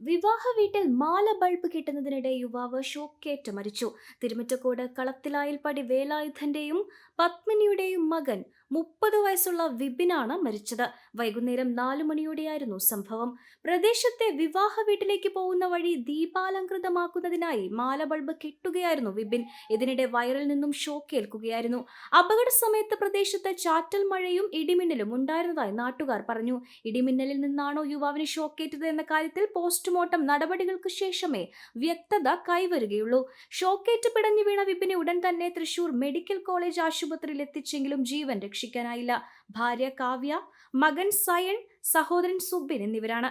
വിവാഹ വീട്ടിൽ മാല ബൾബ് കിട്ടുന്നതിനിടെ യുവാവ് ഷോക്കേറ്റ് മരിച്ചു. തിരുമറ്റക്കോട് കളത്തിലായിൽപ്പടി വേലായുധന്റെയും പത്മിനിയുടെയും മകൻ മുപ്പത് വയസ്സുള്ള വിപിനാണ് മരിച്ചത്. വൈകുന്നേരം നാലു മണിയോടെയായിരുന്നു സംഭവം. പ്രദേശത്തെ വിവാഹ വീട്ടിലേക്ക് പോകുന്ന വഴി ദീപാലങ്കൃതമാക്കുന്നതിനായി മാല ബൾബ് കെട്ടുകയായിരുന്നു വിപിൻ. ഇതിനിടെ വയറിൽ നിന്നും ഷോക്കേൽക്കുകയായിരുന്നു. അപകട സമയത്ത് പ്രദേശത്ത് ചാറ്റൽ മഴയും ഇടിമിന്നലും ഉണ്ടായിരുന്നതായി നാട്ടുകാർ പറഞ്ഞു. ഇടിമിന്നലിൽ നിന്നാണോ യുവാവിന് ഷോക്കേറ്റത് എന്ന കാര്യത്തിൽ പോസ്റ്റ്മോർട്ടം നടപടികൾക്ക് ശേഷമേ വ്യക്തത കൈവരുകയുള്ളൂ. ഷോക്കേറ്റ് പിടഞ്ഞു വീണ വിപിനെ ഉടൻ തന്നെ തൃശൂർ മെഡിക്കൽ കോളേജ് ആശുപത്രിയിൽ എത്തിച്ചെങ്കിലും ജീവൻ രക്ഷിക്കാനായില്ല. ഭാര്യ കാവ്യ മകൻ സയൻ സഹോദരൻ സുബിൻ എന്നിവരാണ്.